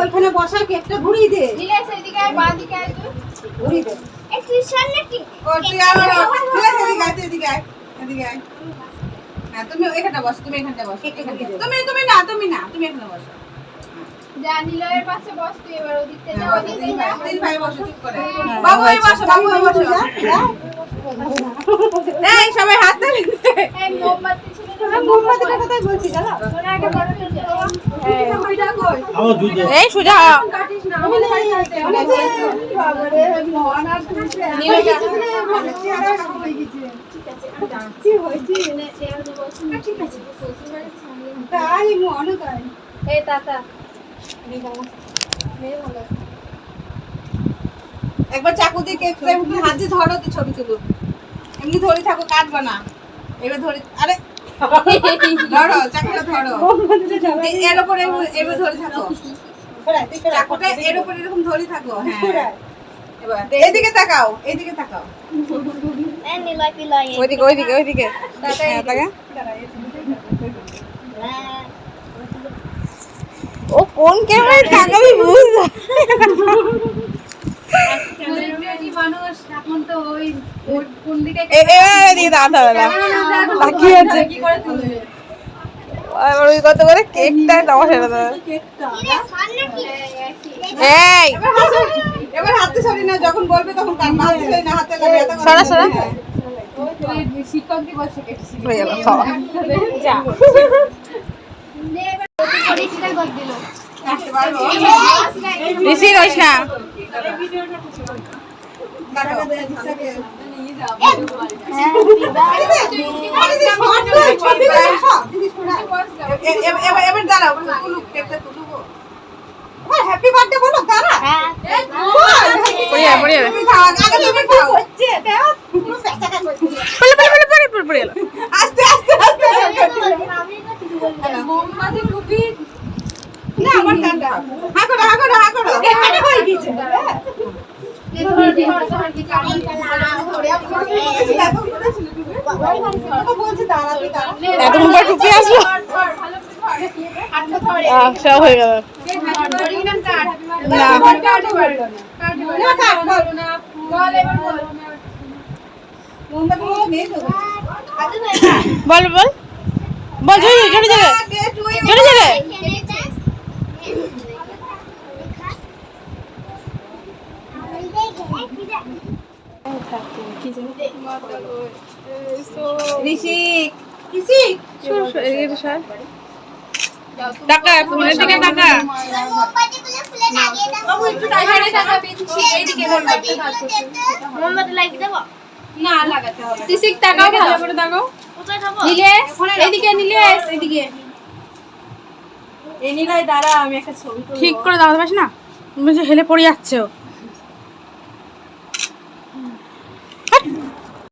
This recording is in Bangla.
ওইখানে বসা কেকটা ঘুরিয়ে দে। ঘুরিয়ে দে। হ্যাঁ তুমি এখানটা বসো তুমি এখানটা বসো তুমি তুমি না তুমি না তুমি এখানে বসো। পাশে বস তুই এবার ওদিক যা, হ্যাঁ, ওদিক তিন থেকে ভাই যা। তিন ভাই বসো চুপ করে। বাবু এই বসো বাবু এই বসো। এই সবাই হাত ধরে এই মোমবাতি হয়ে এই সুজা মনে এই তাতা একবার চাকু দিয়ে কেক হাত দিয়ে ধরো তো ছবি তুলো। এমনি ধরে থাকো কাটবা না। এবার ধরে আরে ধরো চাকুটা ধরো। এর উপরে এবার ধরে থাকো। চাকুটা এর উপরে এরকম ধরে থাকো হ্যাঁ। এদিকে তাকাও এদিকে তাকাও। এই নিলয় পিলয় ওইদিকে ওইদিকে ওইদিকে ও কোন ক্যামেরায় তাকাবি বুঝ সেলিব্রিটি মানুষ এখন তো ওই কোন দিকে এদিকে দাঁড়া দাঁড়া তাকিয়ে আছে? কি করে তুলবে এবার ওই কত করে? কেকটা তোমার সেটা দাও কেকটা কিরে শোন নাকি এই! এবার হাতে সরি না যখন বলবে তখন কান হাতে সরি না হাতে লাগে সরা সরা। শিক্ষক দিবসে হয়ে গেল যা। না। এবার দাঁড়াও তুলুক হ্যাপি বার্থডে বলো দাঁড়া যাবে তুমি খাও আগে তুমি খাও হচ্ছে পড়ে পড়ে পড়ে পড়ে পড়ে গেল আস্তে আস্তে আস্তে আমি না কিছু বলব মোমবাতি টুপি না আমার কানটা হা করো হা করো হা করো এখানে হয়ে গেছে হ্যাঁ ধর ধর ধর কি কাম বলছে দাঁড়াবি দাঁড়া এত মুখে ঢুকে আসলো সব হয়ে গেল। বল। বল। বল চলে যাবে। চলে তো ঋষিক ঋষিক টাকা ফোনের দিকে টাকা। মোমবাতি লাগিয়ে দেবো না লাগাতে হবে টাকাও ভালো করে এদিকে এদিকে ঠিক করে দাঁড়াতে পারিস না। হেলে পড়ে যাচ্ছে। ও